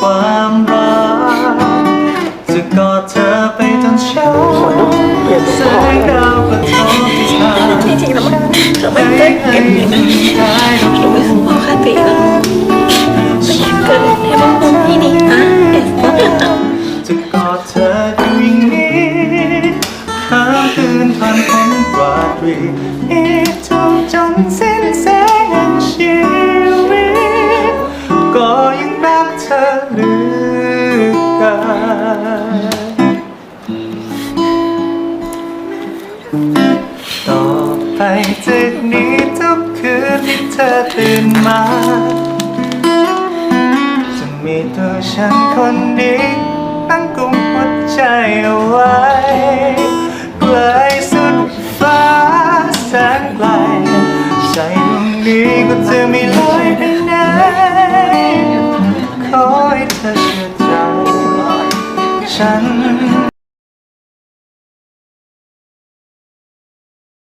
ความรัก จะกอดเธอไปจนเช้าแสงดาวก็ทอที่ทางที่จริงแล้วมันเราไม่ได้เก็บอย่างนั้นหนูไม่สมอคติแล้วไม่อยากเกิดให้มันเป็นที่นี่นะเอสเตอร์นะจะกอดเธออยู่อย่างนี้ข้ามคืนผ่านพ้นกว่าตรีทุกจนสิ้นแสงแห่งชีวิตก็ยัง ต่อไปจากนี้ทุกคืนที่เธอตื่นมา จะมีตัวฉันคนนี้ตั้งกุมหัวใจเอาไว้ไกลสุดฟ้าแสนไกลใจดวงนี้ก็จะไม่ลอยไปไหนขอให้เธอเชื่อใจฉัน